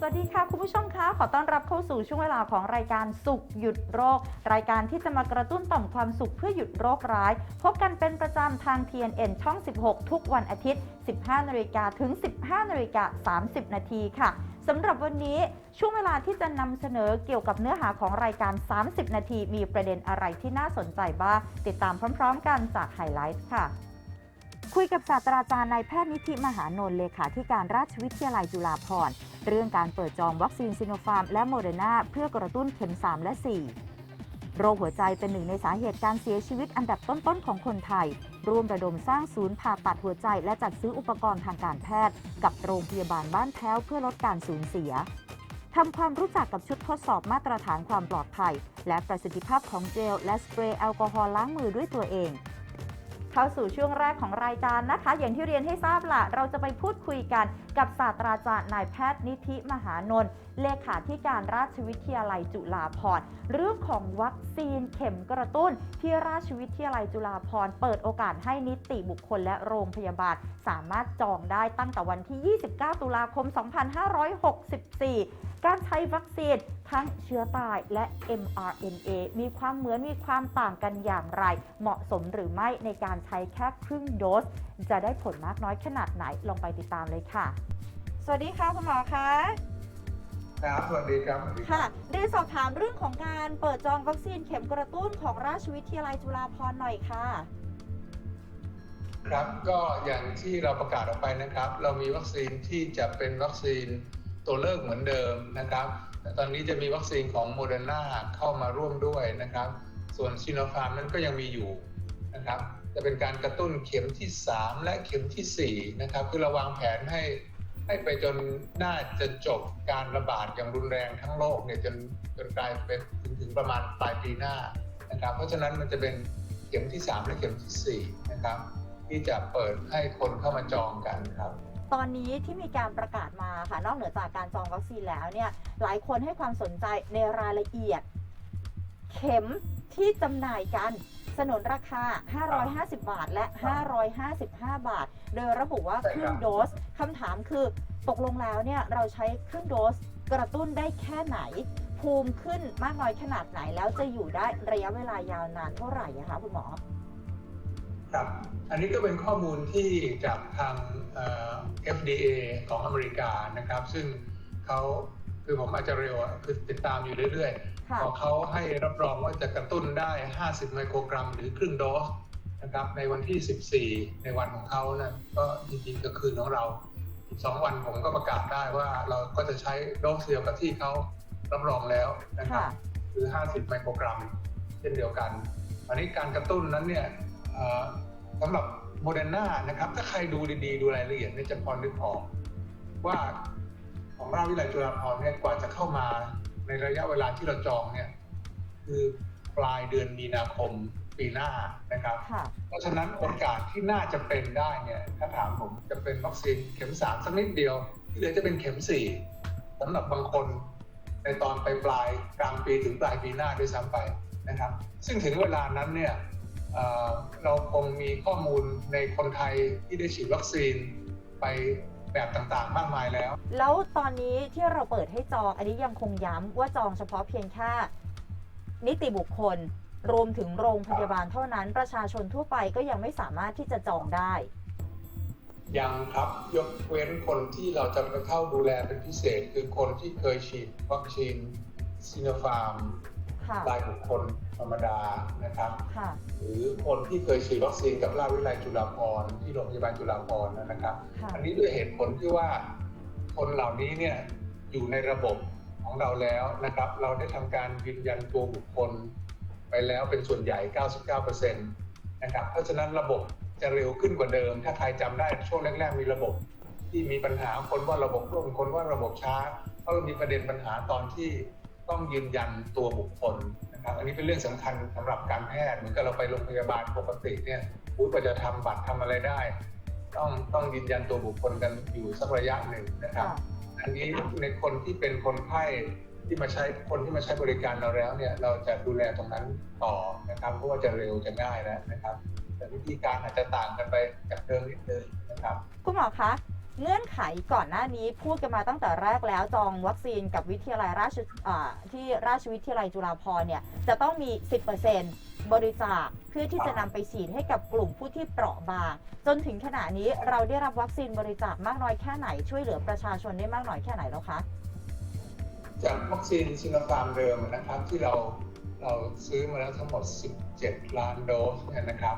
สวัสดีค่ะ คุณผู้ชมคะ ขอต้อนรับเข้าสู่ช่วงเวลาของรายการสุขหยุดโรค รายการที่จะมากระตุ้นต่อมความสุขเพื่อหยุดโรคร้าย พบกันเป็นประจำทาง TNN ช่อง 16 ทุกวันอาทิตย์ 15นาฬิกาถึง 15นาฬิกา30 นาทีค่ะสำหรับวันนี้ช่วงเวลาที่จะนำเสนอเกี่ยวกับเนื้อหาของรายการ 30 นาที มีประเด็นอะไรที่น่าสนใจบ้างติดตามพร้อม ๆ กันจากไฮไลท์ค่ะ คุยกับศาสตราจารย์นายแพทย์นิธิมหานนท์เลขาธิการราชวิทยาลัยจุฬาภรณ์ เรื่องการเปิดจองวัคซีนซิโนฟาร์มและโมเดอร์นาเพื่อกระตุ้นเข็ม 3 และ 4 โรคหัวใจเป็นหนึ่งในสาเหตุการเสียชีวิตอันดับต้นๆของคนไทย ร่วมระดมสร้างศูนย์ผ่าตัดหัวใจ และจัดซื้ออุปกรณ์ทางการแพทย์ กับโรงพยาบาลบ้านแพ้วเพื่อลดการสูญเสียทำความรู้จักกับชุดทดสอบมาตรฐานความปลอดภัย และประสิทธิภาพของเจลและสเปรย์แอลกอฮอล์ล้างมือด้วยตัวเอง เข้าสู่ช่วงแรกของรายการนะคะ อย่างที่เรียนให้ทราบละเราจะไปพูดคุยกันกับศาสตราจารย์นายแพทย์นิธิมหานนท์เลขาธิการราชวิทยาลัยจุฬาภรณ์เรื่องของวัคซีนเข็มกระตุ้น ที่ราชวิทยาลัยจุฬาภรณ์เปิดโอกาสให้นิติบุคคลและโรงพยาบาล สามารถจองได้ตั้งแต่วันที่ 29 ตุลาคม 2564การใช้วัคซีนทั้งเชื้อตายและ mRNA มีความเหมือนมีความต่างกันอย่างไร เหมาะสมหรือไม่ในการใช้แค่ครึ่งโดส จะได้ผลมากน้อยขนาดไหนลองไปติดตามเลยค่ะ สวัสดีค่ะคุณหมอคะครับสวัสดีครับสวัสดีคค่ะรับได้สอบถามเรื่องของการเปิดจองวัคซีนเข็มกระตุ้นของราชวิทยาลัยจุฬาภรณ์หน่อยค่ะ ครับก็อย่างที่เราประกาศออกไปนะครับ เรามีวัคซีนที่จะเป็นวัคซีนตัวเลิกเหมือนเดิมนะครับแต่ตอนนี้จะมีวัคซีนของโมเดอร์นาเข้ามาร่วมด้วยนะครับ ส่วนซีโนฟาร์มนั้นก็ยังมีอยู่นะครับ จะเป็นการกระตุ้นเข็มที่ 3 และเข็มทีสี่ 4 นะครับ คือเราวางแผนให้ให้ไปจนน่าจะจบการระบาดอย่างรุนแรงทั้งโลกเนี่ยจนจนกลายเป็นถึงถึงประมาณปลายปีหน้านะครับ เพราะฉะนั้นมันจะเป็นเข็มที่ 3 และเข็มทีสี่4 นะครับ ที่จะเปิดให้คนเข้ามาจองกันครับตอนนี้ที่มีการประกาศมาค่ะนอกเหนือจากการจองวัคซีนแล้วเนี่ยหลายคนให้ความสนใจในรายละเอียด เข็มที่จำหน่ายกัน สนนราคา 550 บาทและ 555 บาท โดยระบุว่าใช่คครับรึ่งโดสคำถามคือตกลงแล้วเนี่ยเราใช้ครึ่งโดสกระตุ้นได้แค่ไหน ภูมิขึ้นมากน้อยขนาดไหนแล้วจะอยู่ได้ระยะเวลายาวนานเท่าไหร่อะคะคุณหมอครับ อันนี้ก็เป็นข้อมูลที่จากทางเอ่อ FDA ของอเมริกานะครับ ซึ่งเขาคือผมอาจจะเร็วอะคือติดตามอยู่เรื่อยๆ ค่ะพอเขาให้รับรองว่าจะกระตุ้นได้ 50 ไมโครกรัม หรือครึ่งโดสนะครับในวันที่ 14 ในวันของเขานะก็จริงๆก็คืนของเราอีกสองวันผมก็ประกาศได้ว่าเราก็จะใช้โดสเดียวกับที่เขารับรองแล้วนะครับค่ะคือ 50 ไมโครกรัม เช่นเดียวกันอันนี้การกระตุ้นนั้นเนี่ยเอ่อสำหรับโมเดอร์นานะครับ ถ้าใครดูดีๆ ดูรายละเอียดเนี่ยจะพอนึกออกว่าของราชวิทยาลัยจุฬาภรณ์เนี่ยกว่าจะเข้ามา ในระยะเวลาที่เราจองเนี่ยคือปลายเดือนมีนาคมปีหน้านะครับค่ะเพราะฉะนั้นโอกาสที่น่าจะเป็นได้เนี่ยถ้าถามผมจะเป็นวัคซีนเข็มสามสักนิดเดียวที่เหลือจะเป็นเข็มสี่สำหรับบางคนในตอนปลายปลายๆกลางปีถึงปลายปีหน้าด้วยซ้ำไปนะครับ ซึ่งถึงเวลานั้นเนี่ยเอ่อเราคงมีข้อมูลในคนไทยที่ได้ฉีดวัคซีนไป แบบต่างๆ มากมายแล้ว แล้วตอนนี้ที่เราเปิดให้จองอันนี้ยังคงย้ำว่าจองเฉพาะเพียงแค่นิติบุคคล รวมถึงโรงพยาบาลเท่านั้นประชาชนทั่วไปก็ยังไม่สามารถที่จะจองได้ ยังครับยกเว้นคนที่เราจะไปเข้าดูแลเป็นพิเศษ คือคนที่เคยฉีดวัคซีนซีโนฟาร์มค่ะ รายบุคคลธรรมดานะครับค่ะหรือคนที่เคยฉีดวัคซีนกับราชวิทยาลัยจุฬาภรณ์ที่โรงพยาบาลจุฬาภรณ์นะครับค่ะอันนี้ด้วยเหตุผลที่ว่าคนเหล่านี้เนี่ยอยู่ในระบบของเราแล้วนะครับ เราได้ทำการยืนยันตัวบุคคลไปแล้วเป็นส่วนใหญ่ 99%นะครับ เพราะฉะนั้นระบบจะเร็วขึ้นกว่าเดิม ถ้าใครจำได้ช่วงแรกๆมีระบบที่มีปัญหาคนว่าระบบล่มคนว่าระบบช้าเพราะเรามีประเด็นปัญหาตอนที่ ต้องยืนยันตัวบุคคลนะครับ อันนี้เป็นเรื่องสำคัญสำหรับการแพทย์เหมือนกับเราไปโรงพยาบาลปกติเนี่ยอุ๊ยกว่าจะทำบัตรทำอะไรได้ ต้องต้องยืนยันตัวบุคคลกันอยู่สักระยะหนึ่งนะครับค่ะอันนี้ในคนที่เป็นคนไข้ที่มาใช้คนที่มาใช้บริการเราแล้วเนี่ยเราจะดูแลตรงนั้นต่อนะครับเพราะว่าจะเร็วจะง่ายแล้วนะครับ แต่วิธีการอาจจะต่างกันไปจากเดิมนิดนึงนะครับคุณหมอคะ เงื่อนไขก่อนหน้านี้พูดกันมาตั้งแต่แรกแล้วจองวัคซีนกับวิทยาลัยราชอ่าที่ราชวิทยาลัยจุฬาภรณ์เนี่ยจะต้องมี 10%บริจาคเพื่อที่จะนำไปฉีดให้กับกลุ่มผู้ที่เปราะบาง จนถึงขณะนี้เราได้รับวัคซีนบริจาคมากน้อยแค่ไหนช่วยเหลือประชาชนได้มากน้อยแค่ไหนแล้วคะจากวัคซีนซิโนฟาร์มเดิมนะครับที่เราเราซื้อมาแล้วทั้งหมด 17 ล้านโดสเนี่ยนะครับ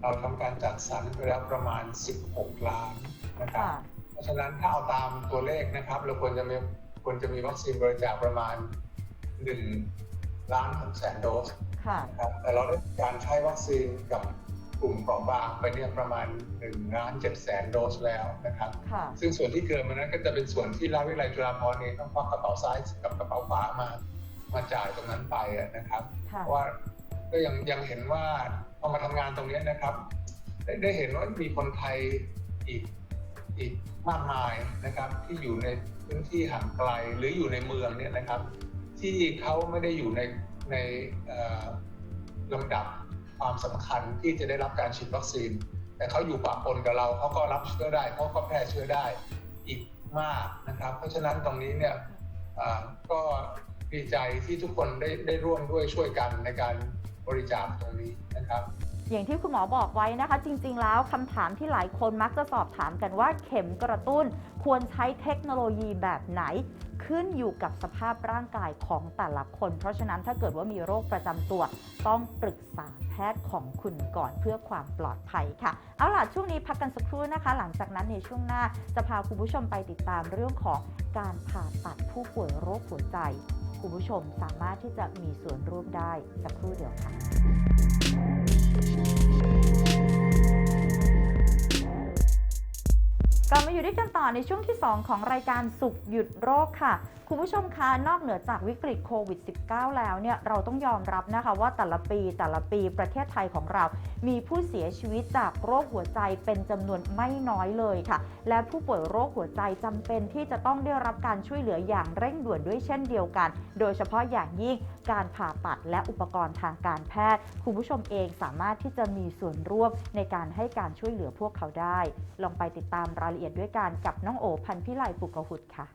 เราทำการจัดสรรไปแล้วประมาณ 16 ล้านนะครับค่ะเพ ราะฉะนั้นถ้าเอาตามตัวเลขนะครับ เราควรจะมีควรจะมีวัคซีนบริจาคประมาณ1ล้าน6แสนโดสค่ะนะครับแต่เราได้การใช้วัคซีนกับกลุ่มเปราะบางไปเนี่ยประมาณ1ล้าน7แสนโดสแล้วนะครับค่ะซึ่งส่วนที่เกินมานั้นก็จะเป็นส่วนที่ราชวิทยาลัยจุฬาภรณ์เองต้องควักกระเป๋าซ้ายกับกระเป๋าขวามามาจ่ายตรงนั้นไปอะนะครับค่ะเพราะว่าก็ยังยังเห็นว่าพอมาทำงานตรงนี้นะครับ ได้ได้เห็นว่ามีคนไทยอีก อีกมากมายนะครับที่อยู่ในพื้นที่ห่างไกลหรืออยู่ในเมืองเนี่ยนะครับ ที่เขาไม่ได้อยู่ในในลำดับความสำคัญที่จะได้รับการฉีดวัคซีน แต่เขาอยู่ปะปนกับเราเขาก็รับเชื้อได้เขาก็แพร่เชื้อได้อีกมากนะครับ เพราะฉะนั้นตรงนี้เนี่ยก็ดีใจที่ทุกคนได้ได้ร่วมด้วยช่วยกันในการบริจาคตรงนี้นะครับ อย่างที่คุณหมอบอกไว้นะคะ จริง ๆ แล้วคำถามที่หลายคนมักจะสอบถามกันว่าเข็มกระตุ้นควรใช้เทคโนโลยีแบบไหน ขึ้นอยู่กับสภาพร่างกายของแต่ละคน เพราะฉะนั้นถ้าเกิดว่ามีโรคประจำตัว ต้องปรึกษาแพทย์ของคุณก่อนเพื่อความปลอดภัยค่ะ เอาล่ะ ช่วงนี้พักกันสักครู่นะคะ หลังจากนั้นในช่วงหน้าจะพาคุณผู้ชมไปติดตามเรื่องของการผ่าตัดผู้ป่วยโรคหัวใจคุณผู้ชมสามารถที่จะมีส่วนร่วมได้สักครู่เดียวค่ะ Thank you. กลับมาอยู่ด้วยกันต่อในช่วงที่ 2 ของรายการสุขหยุดโรคค่ะ คุณผู้ชมคะนอกเหนือจากวิกฤตโควิด -19 แล้วเนี่ยเราต้องยอมรับนะคะว่าแต่ละปีแต่ละปีประเทศไทยของเรา มีผู้เสียชีวิตจากโรคหัวใจเป็นจำนวนไม่น้อยเลยค่ะ และผู้ป่วยโรคหัวใจจำเป็นที่จะต้องได้รับการช่วยเหลืออย่างเร่งด่วนด้วยเช่นเดียวกัน โดยเฉพาะอย่างยิ่งการผ่าตัดและอุปกรณ์ทางการแพทย์ คุณผู้ชมเองสามารถที่จะมีส่วนร่วมในการให้การช่วยเหลือพวกเขาได้ ลองไปติดตามรายละเอียดด้วยกันกับน้องโอพันพิไลปุกหุดค่ะ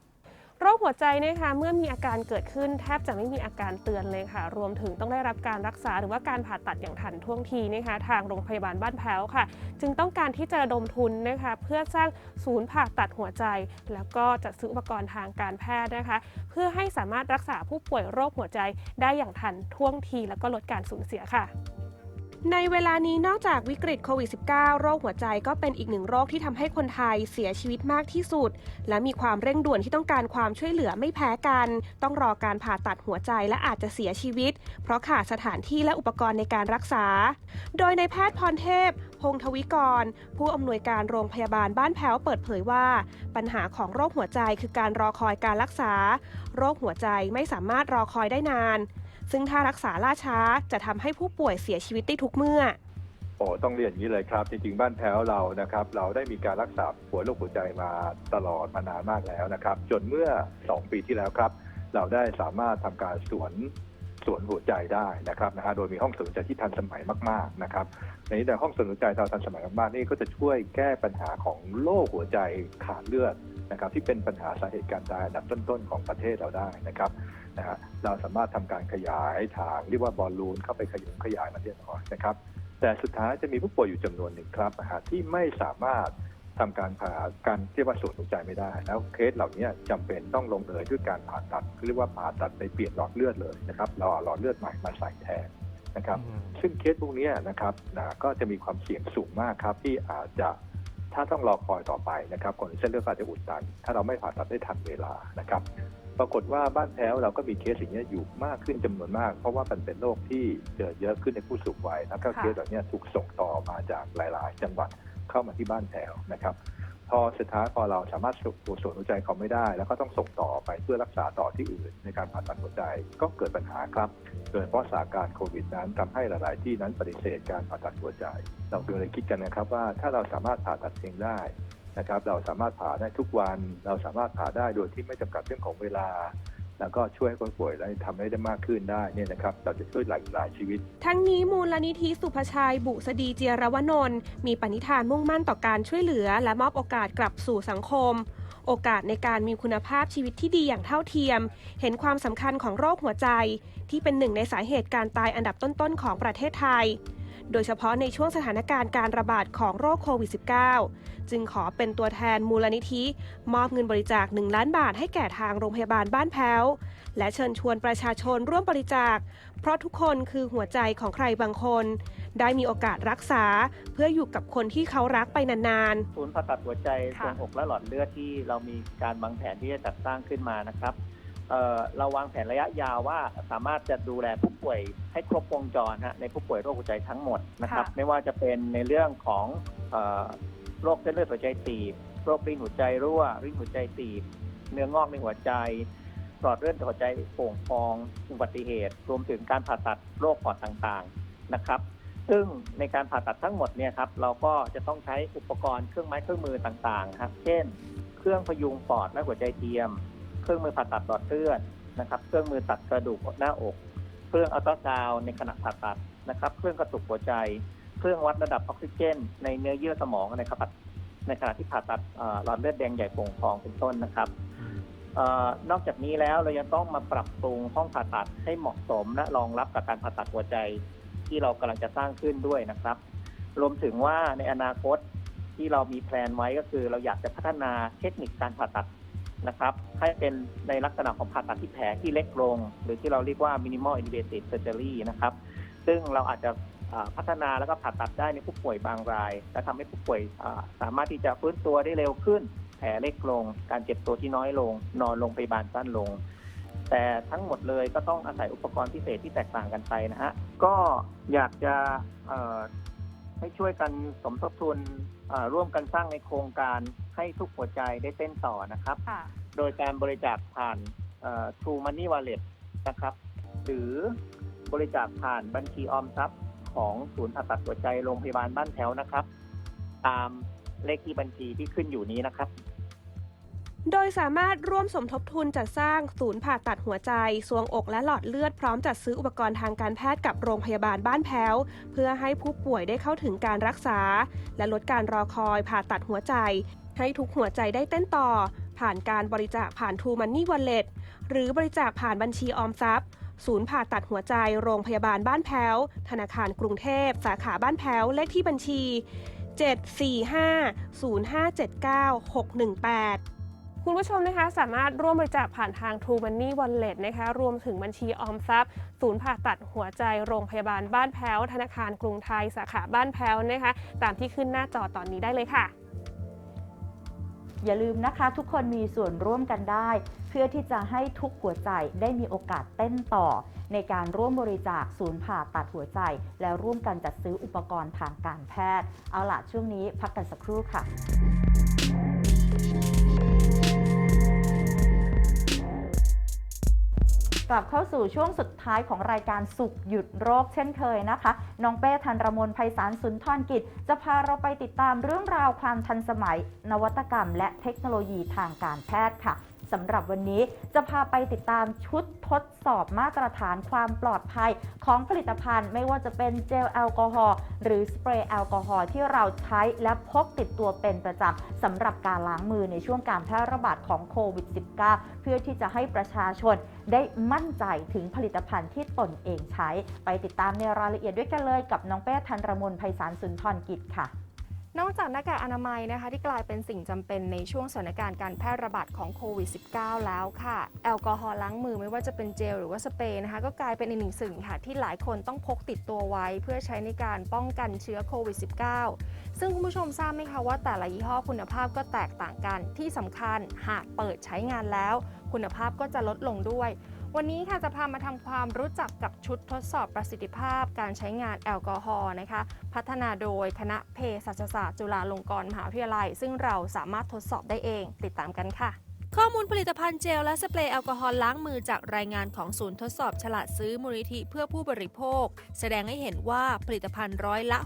โรคหัวใจนะคะเมื่อมีอาการเกิดขึ้นแทบจะไม่มีอาการเตือนเลยค่ะ รวมถึงต้องได้รับการรักษาหรือว่าการผ่าตัดอย่างทันท่วงทีนะคะทางโรงพยาบาลบ้านแพ้วค่ะ จึงต้องการที่จะระดมทุนนะคะเพื่อสร้างศูนย์ผ่าตัดหัวใจ แล้วก็จัดซื้ออุปกรณ์ทางการแพทย์นะคะ เพื่อให้สามารถรักษาผู้ป่วยโรคหัวใจได้อย่างทันท่วงที แล้วก็ลดการสูญเสียค่ะ ในเวลานี้นอกจากวิกฤตโควิด -19 โรคหัวใจก็เป็นอีกหนึ่งโรคที่ทำให้คนไทยเสียชีวิตมากที่สุด และมีความเร่งด่วนที่ต้องการความช่วยเหลือไม่แพ้กัน ต้องรอการผ่าตัดหัวใจและอาจจะเสียชีวิต เพราะขาดสถานที่และอุปกรณ์ในการรักษา โดยในแพทย์พรเทพ พงทวิกร ผู้อำนวยการโรงพยาบาลบ้านแพ้วเปิดเผยว่า ปัญหาของโรคหัวใจคือการรอคอยการรักษา โรคหัวใจไม่สามารถรอคอยได้นาน ซึ่งถ้ารักษาล่าช้าจะทำให้ผู้ป่วยเสียชีวิตได้ทุกเมื่อ โอ้ต้องเรียนอย่างนี้เลยครับ จริงๆ บ้านแพ้วเรานะครับ เราได้มีการรักษาป่วโรคหัวใจมาตลอดมานานมากแล้วนะครับ จนเมื่อ 2 ปีที่แล้วครับ เราได้สามารถทำการสวนสวนหัวใจได้นะครับนะฮะโดยมีห้องสวนหัวใจที่ทันสมัยมากๆนะครับในนี้แต่ห้องสวนหัวใจเราทันสมัยมากๆนี่ก็จะช่วยแก้ปัญหาของโรคหัวใจขาดเลือดนะครับ ที่เป็นปัญหาสาเหตุการตายอันดับต้นๆของประเทศเราได้นะครับ นะฮะเราสามารถทำการขยายทางเรียกว่าบอลลูนเข้าไปขยายขยายมาเรียบร้อยนะครับ แต่สุดท้ายจะมีผู้ป่วยอยู่จำนวนหนึ่งครับนะฮะที่ไม่สามารถทำการผ่าการเรียกว่าสูดหัวใจไม่ได้ แล้วเคสเหล่านี้จำเป็นต้องลงเอยด้วยการผ่าตัดเรียกว่าผ่าตัดไปเปลี่ยนหลอดเลือดเลยนะครับเราเอาหลอดเลือดใหม่มาใส่แทนนะครับซึ่งเคสพวกนี้นะครับนะก็จะมีความเสี่ยงสูงมากครับที่อาจจะถ้าต้องรอคอยต่อไปนะครับก่อนเส้นเลือดฝาดจะอุดตัน ถ้าเราไม่ผ่าตัดได้ทันเวลานะครับ ปรากฏว่าบ้านแพ้วเราก็มีเคสอย่างเงี้อยู่มากขึ้นจำนวนมาก เพราะว่ามันเป็นโรคที่เจอเยอะขึ้นในผู้สูงวัยแล้วก็เคสแบบนี้ถูกส่งต่อมาจากหลาย ๆ จังหวัดเข้ามาที่บ้านแพ้วนะครับ พอสุดท้ายพอเราสามารถสูบส่วนหัวใจเขาไม่ได้ แล้วก็ต้องส่งต่อไปเพื่อรักษาต่อที่อื่น ในการผ่าตัดหัวใจก็เกิดปัญหาครับโดยเฉพาะสถานการณ์โควิดนั้นทำให้หลาย ๆ ที่นั้นปฏิเสธการผ่าตัดหัวใจ เราเลยคิดกันนะครับว่าถ้าเราสามารถผ่าตัดเองได้ นะครับ เราสามารถผ่าได้ทุกวัน เราสามารถผ่าได้โดยที่ไม่จำกัดเรื่องของเวลา แล้วก็ช่วยให้คนป่วยและทำให้ได้มากขึ้นได้เนี่ยนะครับ เราจะช่วยหลายหลายชีวิต ทั้งนี้มูลนิธิสุภชัย บุษดีเจียรวนนท์มีปณิธานมุ่งมั่นต่อการช่วยเหลือ และมอบโอกาสกลับสู่สังคมโอกาสในการมีคุณภาพชีวิตที่ดีอย่างเท่าเทียม เห็นความสำคัญของโรคหัวใจ ที่เป็นหนึ่งในสาเหตุการตายอันดับต้นๆของประเทศไทย โดยเฉพาะในช่วงสถานการณ์การระบาดของโรคโควิด -19 จึงขอเป็นตัวแทนมูลนิธิ มอบเงินบริจาค 1 ล้านบาทให้แก่ทางโรงพยาบาลบ้านแพ้ว และเชิญชวนประชาชนร่วมบริจาค เพราะทุกคนคือหัวใจของใครบางคน ได้มีโอกาสรักษา เพื่ออยู่กับคนที่เขารักไปนานๆศูนย์ผ่าตัดหัวใจทรวงอกและหลอดเลือดที่เรามีการวางแผนที่จะจัดสร้างขึ้นมานะครับ เอ่อเราวางแผนระยะยาวว่าสามารถจะดูแลผู้ป่วยให้ครบวงจรฮะในผู้ป่วยโรคหัวใจทั้งหมดนะครับ ค่ะ ไม่ว่าจะเป็นในเรื่องของเอ่อโรคเส้นเลือดหัวใจตีบโรครินหัวใจรั่วรินหัวใจตีบเนื้องอกในหัวใจหลอดเลือดหัวใจโป่งพองอุบัติเหตุ รวมถึงการผ่าตัดโรคปอดต่างๆนะครับ ซึ่งในการผ่าตัดทั้งหมดเนี่ยครับเราก็จะต้องใช้อุปกรณ์เครื่องไม้เครื่องมือต่างๆครับเช่น เครื่องพยุงปอดและหัวใจเทียม เครื่องมือผ่าตัดหลอดเลือดนะครับ เครื่องมือตัดกระดูกหน้าอก เครื่องอัลตราซาวในขณะผ่าตัดนะครับ เครื่องกระตุกหัวใจ เครื่องวัดระดับออกซิเจน ในเนื้อเยื่อสมองในขณะในขณะที่ผ่าตัดหลอดเลือดแดงใหญ่โป่งพองเป็นต้นนะครับออนอกจากนี้แล้วเรายังต้องมาปรับปรุงห้องผ่าตัดให้เหมาะสมและรองรับกับการผ่าตัดหัวใจที่เรากำลังจะสร้างขึ้นด้วยนะครับ รวมถึงว่าในอนาคตที่เรามีแพลนไว้ก็คือ เราอยากจะพัฒนาเทคนิคการผ่าตัด นะครับให้เป็นในลักษณะของผ่าตัดที่แผลที่เล็กลง หรือที่เราเรียกว่า minimal invasive surgery นะครับ ซึ่งเราอาจจะพัฒนาแล้วก็ผ่าตัดได้ในผู้ป่วยบางราย และทำให้ผู้ป่วยสามารถที่จะฟื้นตัวได้เร็วขึ้น แผลเล็กลง การเจ็บตัวที่น้อยลง นอนโรงพยาบาลสั้นลง แต่ทั้งหมดเลยก็ต้องอาศัยอุปกรณ์พิเศษที่แตกต่างกันไปนะฮะก็อยากจะ ให้ช่วยกันสมทบทุนเอ่อร่วมกันสร้างในโครงการให้ทุกหัวใจได้เต้นต่อนะครับ ค่ะ โดยการบริจาคผ่านเอ่อ True Money Wallet นะครับ หรือบริจาคผ่านบัญชีออมทรัพย์ของศูนย์ผ่าตัดหัวใจโรงพยาบาลบ้านแถวนะครับ ตามเลขที่บัญชีที่ขึ้นอยู่นี้นะครับ โดยสามารถร่วมสมทบทุนจัดสร้างศูนย์ผ่าตัดหัวใจ สวงอกและหลอดเลือดพร้อมจัดซื้ออุปกรณ์ทางการแพทย์กับโรงพยาบาลบ้านแพ้ว เพื่อให้ผู้ป่วยได้เข้าถึงการรักษา และลดการรอคอยผ่าตัดหัวใจ ให้ทุกหัวใจได้เต้นต่อ ผ่านการบริจาคผ่าน True Money Wallet หรือบริจาคผ่านบัญชีออมทรัพย์ศูนย์ผ่าตัดหัวใจโรงพยาบาลบ้านแพ้ว ธนาคารกรุงเทพ สาขาบ้านแพ้ว เลขที่บัญชี 745-0579-618 คุณผู้ชมนะคะสามารถร่วมบริจาคผ่านทาง True Money Wallet นะคะรวมถึงบัญชีออมทรัพย์ ศูนย์ผ่าตัดหัวใจโรงพยาบาลบ้านแพ้ว ธนาคารกรุงไทยสาขาบ้านแพ้วนะคะ ตามที่ขึ้นหน้าจอตอนนี้ได้เลยค่ะ อย่าลืมนะคะทุกคนมีส่วนร่วมกันได้ เพื่อที่จะให้ทุกหัวใจได้มีโอกาสเต้นต่อ ในการร่วมบริจาคศูนย์ผ่าตัดหัวใจ และร่วมกันจัดซื้ออุปกรณ์ทางการแพทย์ เอาล่ะช่วงนี้พักกันสักครู่ค่ะ กลับเข้าสู่ช่วงสุดท้ายของรายการสุขหยุดโรคเช่นเคยนะคะ น้องเป้ธันรมนไพศารสุนทรกิจ จะพาเราไปติดตามเรื่องราวความทันสมัย นวัตกรรม และเทคโนโลยีทางการแพทย์ค่ะ สำหรับวันนี้จะพาไปติดตามชุดทดสอบมาตรฐานความปลอดภัยของผลิตภัณฑ์ไม่ว่าจะเป็นเจลแอลกอฮอล์หรือสเปรย์แอลกอฮอล์ที่เราใช้และพกติดตัวเป็นประจำสำหรับการล้างมือในช่วงการแพร่ระบาดของโควิด -19 เพื่อที่จะให้ประชาชนได้มั่นใจถึงผลิตภัณฑ์ที่ตนเองใช้ ไปติดตามในรายละเอียดด้วยกันเลยกับน้องเป้ธันรมนไพศาลสุนทรกิจค่ะ นอกจากหน้ากากอนามัยนะคะที่กลายเป็นสิ่งจำเป็นในช่วงสถานการณ์การแพร่ระบาดของโควิด -19 แล้วค่ะ แอลกอฮอล์ล้างมือไม่ว่าจะเป็นเจลหรือว่าสเปรย์นะคะก็กลายเป็นอีกหนึ่งสิ่งค่ะที่หลายคนต้องพกติดตัวไว้ เพื่อใช้ในการป้องกันเชื้อโควิด -19 ซึ่งคุณผู้ชมทราบไหมคะว่าแต่ละยี่ห้อคุณภาพก็แตกต่างกันที่สำคัญหากเปิดใช้งานแล้ว คุณภาพก็จะลดลงด้วย วันนี้ค่ะจะพามาทำความรู้จักกับชุดทดสอบประสิทธิภาพ การใช้งานแอลกอฮอล์นะคะ พัฒนาโดยคณะเภสัชศาสตร์จุฬาลงกรณ์มหาวิทยาลัย ซึ่งเราสามารถทดสอบได้เอง ติดตามกันค่ะ ข้อมูลผลิตภัณฑ์เจลและสเปรย์แอลกอฮอล์ล้างมือจากรายงานของศูนย์ทดสอบฉลาดซื้อมูลนิธิเพื่อผู้บริโภค แสดงให้เห็นว่าผลิตภัณฑ์ร้อยละ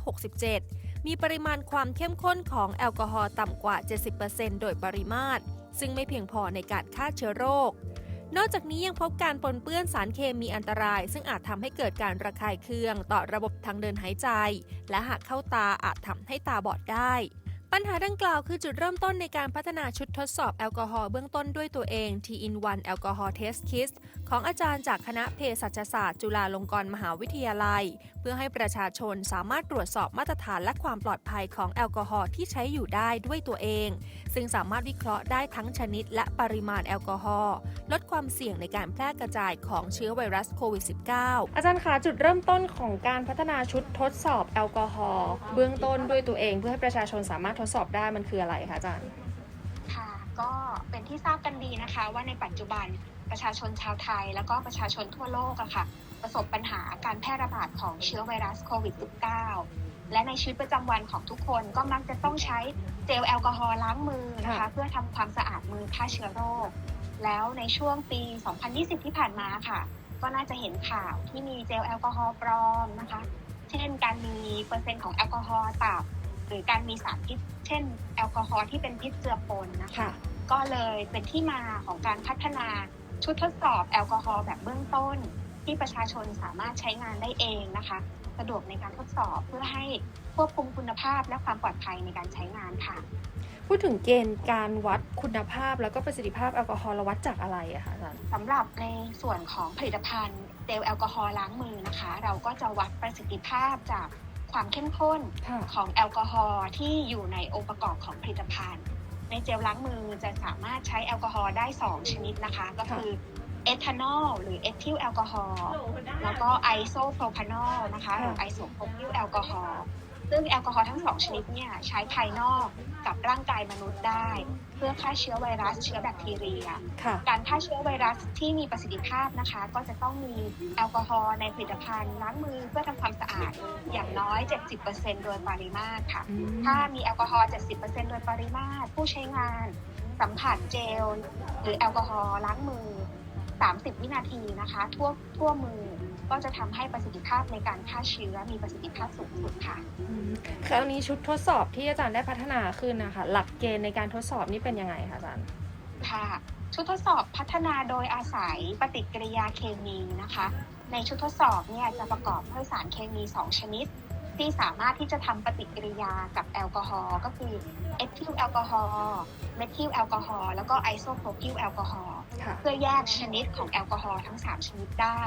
67 มีปริมาณความเข้มข้นของแอลกอฮอล์ต่ำกว่า 70%โดยปริมาตร ซึ่งไม่เพียงพอในการฆ่าเชื้อโรค นอกจากนี้ยังพบการปนเปื้อนสารเคมีอันตราย ซึ่งอาจทำให้เกิดการระคายเคืองต่อระบบทางเดินหายใจ และหากเข้าตาอาจทำให้ตาบอดได้ ปัญหาดังกล่าวคือจุดเริ่มต้นในการพัฒนาชุดทดสอบแอลกอฮอล์เบื้องต้นด้วยตัวเอง T-in-1 Alcohol Test Kit ของอาจารย์จากคณะเภสัชศาสตร์ จุฬาลงกรณ์มหาวิทยาลัย เพื่อให้ประชาชนสามารถตรวจสอบมาตรฐานและความปลอดภัยของแอลกอฮอล์ที่ใช้อยู่ได้ด้วยตัวเอง ซึ่งสามารถวิเคราะห์ได้ทั้งชนิดและปริมาณแอลกอฮอล์ลดความเสี่ยงในการแพร่กระจายของเชื้อไวรัสโควิด -19 อาจารย์คะจุดเริ่มต้นของการพัฒนาชุดทดสอบแอลกอฮอล์เบื้องต้นด้วยตัวเองเพื่อให้ประชาชนสามารถทดสอบได้มันคืออะไรคะอาจารย์ ค่ะ ก็เป็นที่ทราบกันดีนะคะว่าในปัจจุบัน ประชาชนชาวไทย แล้วก็ประชาชนทั่วโลกอะค่ะ ประสบปัญหาการแพร่ระบาดของเชื้อไวรัสโควิด -19 และในชีวิตประจำวันของทุกคนก็มักจะต้องใช้เจลแอลกอฮอล์ล้างมือนะคะค่ะเพื่อทำความสะอาดมือฆ่าเชื้อโรค แล้วในช่วงปี 2020 ที่ผ่านมาค่ะ ก็น่าจะเห็นข่าวที่มีเจลแอลกอฮอล์ปลอมนะคะ เช่น การมีเปอร์เซ็นต์ของแอลกอฮอล์ต่ำหรือการมีสารพิษ เช่น แอลกอฮอล์ที่เป็นพิษเจือปนนะคะค่ะก็เลยเป็นที่มาของการพัฒนา ชุดทดสอบแอลกอฮอล์แบบเบื้องต้น ที่ประชาชนสามารถใช้งานได้เองนะคะ สะดวกในการทดสอบเพื่อให้ควบคุมคุณภาพและความปลอดภัยในการใช้งานค่ะ พูดถึงเกณฑ์การวัดคุณภาพแล้วก็ประสิทธิภาพแอลกอฮอล์เราวัดจากอะไรอะคะอาจารย์สำหรับในส่วนของผลิตภัณฑ์เจลแอลกอฮอล์ล้างมือนะคะ เราก็จะวัดประสิทธิภาพจากความเข้มข้นค่ะของแอลกอฮอล์ที่อยู่ในองค์ประกอบของผลิตภัณฑ์ ในเจลล้างมือจะสามารถใช้แอลกอฮอล์ได้ 2 ชนิดนะคะ ก็คือเอทานอลหรือเอทิลแอลกอฮอล์แล้วก็ไอโซโพรพานอลนะคะหรือไอโซโพรพิลแอลกอฮอล์ ซึ่งแอลกอฮอล์ทั้งสองชนิดเนี่ยใช้ภายนอกกับร่างกายมนุษย์ได้ เพื่อฆ่าเชื้อไวรัสเชื้อแบคทีเรียค่ะการฆ่าเชื้อไวรัสที่มีประสิทธิภาพนะคะ ก็จะต้องมีแอลกอฮอล์ในผลิตภัณฑ์ล้างมือเพื่อทำความสะอาดอย่างน้อย 70%โดยปริมาตรค่ะ ถ้ามีแอลกอฮอล์ 70%โดยปริมาตร ผู้ใช้งาน สัมผัสเจล หรือแอลกอฮอล์ล้างมือ 30 วินาทีนะคะ ทั่วทั่วมือ ก็จะทำให้ประสิทธิภาพในการฆ่าเชื้อมีประสิทธิภาพสูงสุดค่ะอืมคราวนี้ชุดทดสอบที่อาจารย์ได้พัฒนาขึ้นนะคะ หลักเกณฑ์ในการทดสอบนี่เป็นยังไงคะอาจารย์ค่ะชุดทดสอบพัฒนาโดยอาศัยปฏิกิริยาเคมีนะคะ ในชุดทดสอบเนี่ยจะประกอบด้วยสารเคมี 2 ชนิด ที่สามารถที่จะทำปฏิกิริยากับแอลกอฮอล์ก็คือเอทิลแอลกอฮอล์เมทิลแอลกอฮอล์แล้วก็ไอโซโพรพิลแอลกอฮอล์ค่ะ เพื่อแยกชนิดของแอลกอฮอล์ทั้ง 3 ชนิดได้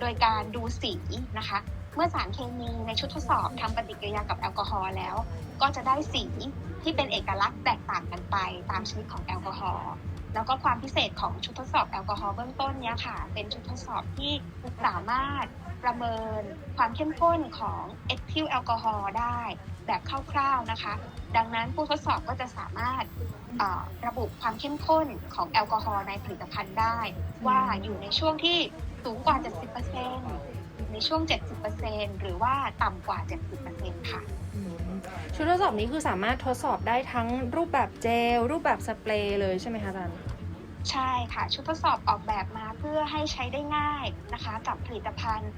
โดยการดูสีนะคะ เมื่อสารเคมีในชุดทดสอบทำปฏิกิริยากับแอลกอฮอล์แล้ว ก็จะได้สีที่เป็นเอกลักษณ์แตกต่างกันไปตามชนิดของแอลกอฮอล์แล้วก็ความพิเศษของชุดทดสอบแอลกอฮอล์เบื้องต้นเนี้ยค่ะ เป็นชุดทดสอบที่สามารถประเมินความเข้มข้นของเอทิลแอลกอฮอล์ได้แบบคร่าวๆนะคะ ดังนั้นผู้ทดสอบก็จะสามารถ ระบุความเข้มข้นของแอลกอฮอล์ในผลิตภัณฑ์ได้ ว่าอยู่ในช่วงที่สูงกว่า 70%ในช่วง 70%หรือว่าต่ำกว่า 70%ค่ะอืมชุดทดสอบนี้คือสามารถทดสอบได้ทั้งรูปแบบเจล รูปแบบสเปรย์เลยใช่ไหมคะอาจารย์ใช่ค่ะ ชุดทดสอบออกแบบมาเพื่อให้ใช้ได้ง่ายนะคะ กับผลิตภัณฑ์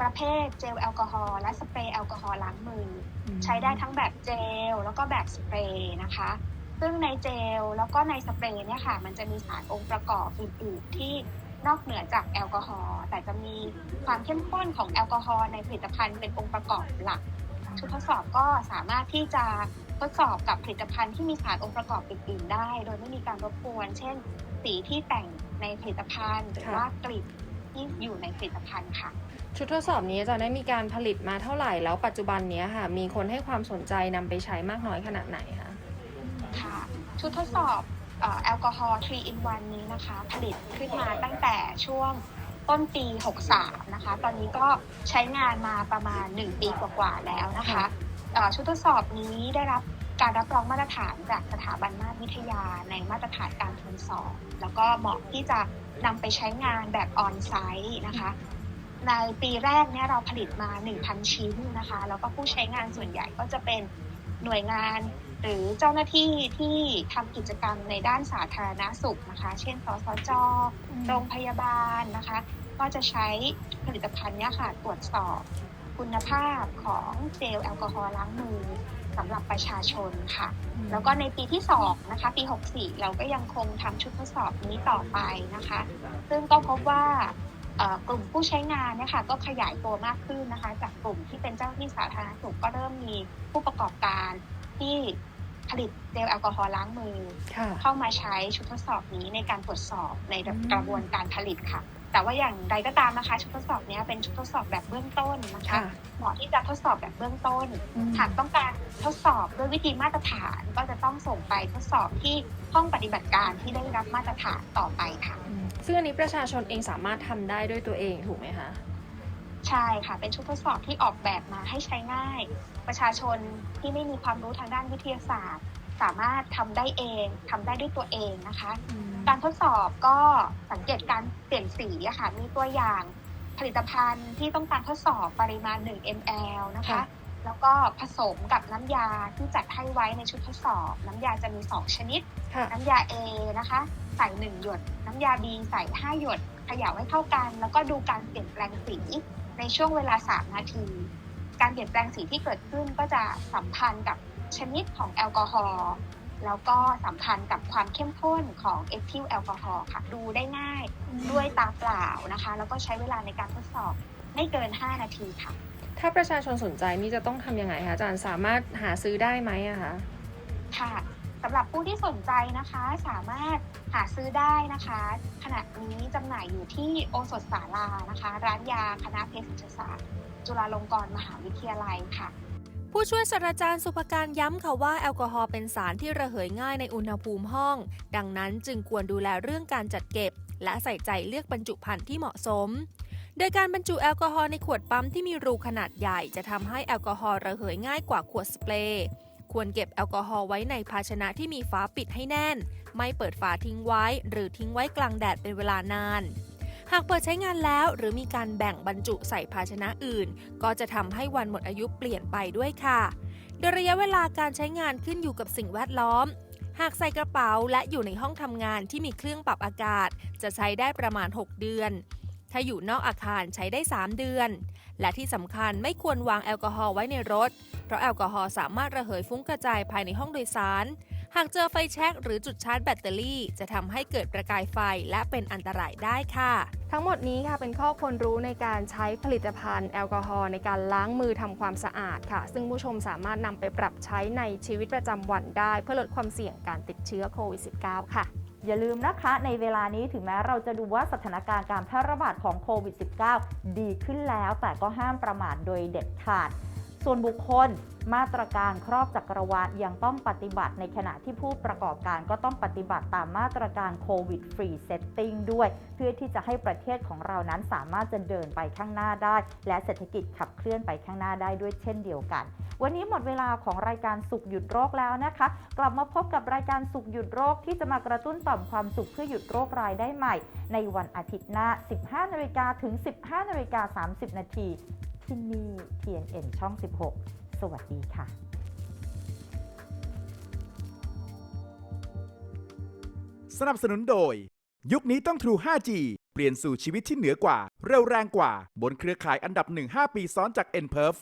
ประเภทเจลแอลกอฮอล์และสเปรย์แอลกอฮอล์ล้างมืออมใช้ได้ทั้งแบบเจลแล้วก็แบบสเปรย์นะคะ ซึ่งในเจลแล้วก็ในสเปรย์เนี่ยค่ะ มันจะมีสารองค์ประกอบอื่นๆที่นอกเหนือจากแอลกอฮอล์แต่จะมีความเข้มข้นของแอลกอฮอล์ในผลิตภัณฑ์เป็นองค์ประกอบหลักชุดทดสอบก็สามารถที่จะทดสอบกับผลิตภัณฑ์ที่มีสารองค์ประกอบอื่นๆได้ โดยไม่มีการรบกวน เช่น สีที่แต่งในผลิตภัณฑ์ หรือค่ะว่ากลิ่นที่อยู่ในผลิตภัณฑ์ค่ะ ชุดทดสอบนี้อาจารย์ได้มีการผลิตมาเท่าไหร่แล้วปัจจุบันเนี้ยค่ะ มีคนให้ความสนใจนำไปใช้มากน้อยขนาดไหนคะค่ะ ชุดทดสอบอแอลกอฮอล์3 in 1นี้นะคะ ผลิตขึ้นมาตั้งแต่ช่วงต้นปี 63 นะคะ ตอนนี้ก็ใช้งานมาประมาณ 1 ปีกว่าๆแล้วนะคะชุดทดสอบนี้ได้รับการรับรองมาตรฐานจากสถาบันมาตรวิทยาในมาตรฐานการทดสอบ แล้วก็เหมาะที่จะนำไปใช้งานแบบออนไซต์นะคะ ในปีแรกเนี่ยเราผลิตมา 1,000 ชิ้นนะคะ แล้วก็ผู้ใช้งานส่วนใหญ่ก็จะเป็นหน่วยงาน หรือเจ้าหน้าที่ที่ทำกิจกรรมในด้านสาธารณสุขนะคะ เช่นสสจโรงพยาบาลนะคะ ก็จะใช้ผลิตภัณฑ์เนี้ยค่ะตรวจสอบคุณภาพของเจลแอลกอฮอล์ล้างมือสำหรับประชาชนค่ะ แล้วก็ในปีที่2นะคะปี 64 เราก็ยังคงทำชุดทดสอบนี้ต่อไปนะคะ ซึ่งก็พบว่าเอ่อกลุ่มผู้ใช้งานเนี่ยค่ะก็ขยายตัวมากขึ้นนะคะ จากกลุ่มที่เป็นเจ้าหน้าที่สาธารณสุขก็เริ่มมีผู้ประกอบการที่ ผลิตเจลแอลกอฮอล์ล้างมือค่ะเข้ามาใช้ชุดทดสอบนี้ในการตรวจสอบในอืมกระบวนการผลิตค่ะ แต่ว่าอย่างใดก็ตามนะคะ ชุดทดสอบเนี้ยเป็นชุดทดสอบแบบเบื้องต้นนะคะค่ะเหมาะที่จะทดสอบแบบเบื้องต้นอืมหากต้องการทดสอบด้วยวิธีมาตรฐานก็จะต้องส่งไปทดสอบที่ห้องปฏิบัติการที่ได้รับมาตรฐานต่อไปค่ะอืมซึ่งอันนี้ประชาชนเองสามารถทำได้ด้วยตัวเองถูกไหมคะ ใช่ค่ะเป็นชุดทดสอบที่ออกแบบมาให้ใช้ง่าย ประชาชนที่ไม่มีความรู้ทางด้านวิทยาศาสตร์ สามารถทำได้เองทำได้ด้วยตัวเองนะคะ การทดสอบก็สังเกตการเปลี่ยนสีอะค่ะมีตัวอย่างผลิตภัณฑ์ที่ต้องการทดสอบปริมาณ 1 ml นะคะค่ะแล้วก็ผสมกับน้ำยาที่จัดให้ไว้ในชุดทดสอบ น้ำยาจะมี 2 ชนิดค่ะน้ำยา A นะคะ ใส่ 1 หยด น้ำยา B ใส่ 5 หยดเขย่าให้เข้ากัน แล้วก็ดูการเปลี่ยนแปลงสี ในช่วงเวลา 3 นาที การเปลี่ยนแปลงสีที่เกิดขึ้นก็จะสัมพันธ์กับชนิดของแอลกอฮอล์แล้วก็สัมพันธ์กับความเข้มข้นของเอทิลแอลกอฮอล์ค่ะ ดูได้ง่ายด้วยตาเปล่านะคะ แล้วก็ใช้เวลาในการทดสอบไม่เกิน 5 นาทีค่ะ ถ้าประชาชนสนใจนี่จะต้องทำยังไงคะอาจารย์สามารถหาซื้อได้ไหมอะคะค่ะ สำหรับผู้ที่สนใจนะคะสามารถหาซื้อได้นะคะ ขณะนี้จำหน่ายอยู่ที่โอสถสารานะคะ ร้านยาคณะเภสัชศาสตร์จุฬาลงกรณ์มหาวิทยาลัยค่ะ ผู้ช่วยศาสตราจารย์สุภการย้ำค่ะว่าแอลกอฮอล์เป็นสารที่ระเหยง่ายในอุณหภูมิห้อง ดังนั้นจึงควรดูแลเรื่องการจัดเก็บ และใส่ใจเลือกบรรจุภัณฑ์ที่เหมาะสม โดยการบรรจุแอลกอฮอล์ในขวดปั๊มที่มีรูขนาดใหญ่ จะทำให้แอลกอฮอล์ระเหยง่ายกว่าขวดสเปรย์ ควรเก็บแอลกอฮอล์ไว้ในภาชนะที่มีฝาปิดให้แน่น ไม่เปิดฝาทิ้งไว้ หรือทิ้งไว้กลางแดดเป็นเวลานาน หากเปิดใช้งานแล้วหรือมีการแบ่งบรรจุใส่ภาชนะอื่น ก็จะทำให้วันหมดอายุเปลี่ยนไปด้วยค่ะ โดยระยะเวลาการใช้งานขึ้นอยู่กับสิ่งแวดล้อม หากใส่กระเป๋าและอยู่ในห้องทำงานที่มีเครื่องปรับอากาศ จะใช้ได้ประมาณ 6 เดือน ถ้าอยู่นอกอาคารใช้ได้ 3 เดือน และที่สำคัญไม่ควรวางแอลกอฮอล์ไว้ในรถ เพราะแอลกอฮอล์สามารถระเหยฟุ้งกระจายภายในห้องโดยสาร หากเจอไฟแช็กหรือจุดชาร์จแบตเตอรี่ จะทำให้เกิดประกายไฟและเป็นอันตรายได้ค่ะ ทั้งหมดนี้ค่ะเป็นข้อควรรู้ในการใช้ผลิตภัณฑ์แอลกอฮอล์ในการล้างมือทำความสะอาดค่ะ ซึ่งผู้ชมสามารถนำไปปรับใช้ในชีวิตประจำวันได้ เพื่อลดความเสี่ยงการติดเชื้อโควิด -19 ค่ะ อย่าลืมนะคะในเวลานี้ถึงแม้เราจะดูว่าสถานการณ์การแพร่ระบาดของโควิด -19 ดีขึ้นแล้ว แต่ก็ห้ามประมาทโดยเด็ดขาด ส่วนบุคคลมาตรการครอบจักรวาลยังต้องปฏิบัติในขณะที่ผู้ประกอบการก็ต้องปฏิบัติตามมาตรการโควิดฟรีเซตติ้งด้วย เพื่อที่จะให้ประเทศของเรานั้นสามารถจะเดินไปข้างหน้าได้ และเศรษฐกิจขับเคลื่อนไปข้างหน้าได้ด้วยเช่นเดียวกัน วันนี้หมดเวลาของรายการสุขหยุดโรคแล้วนะคะ กลับมาพบกับรายการสุขหยุดโรคที่จะมากระตุ้นต่อมความสุขเพื่อหยุดโรครายได้ใหม่ ในวันอาทิตย์หน้า 15นาฬิกาถึง 15นาฬิกา30นาที ที่นี่ TNN ช่อง 16 สวัสดีค่ะสนับสนุนโดย ยุคนี้ต้อง True 5G เปลี่ยนสู่ชีวิตที่เหนือกว่า เร็วแรงกว่า บนเครือข่ายอันดับ 1 5 ปีซ้อนจาก n p e r f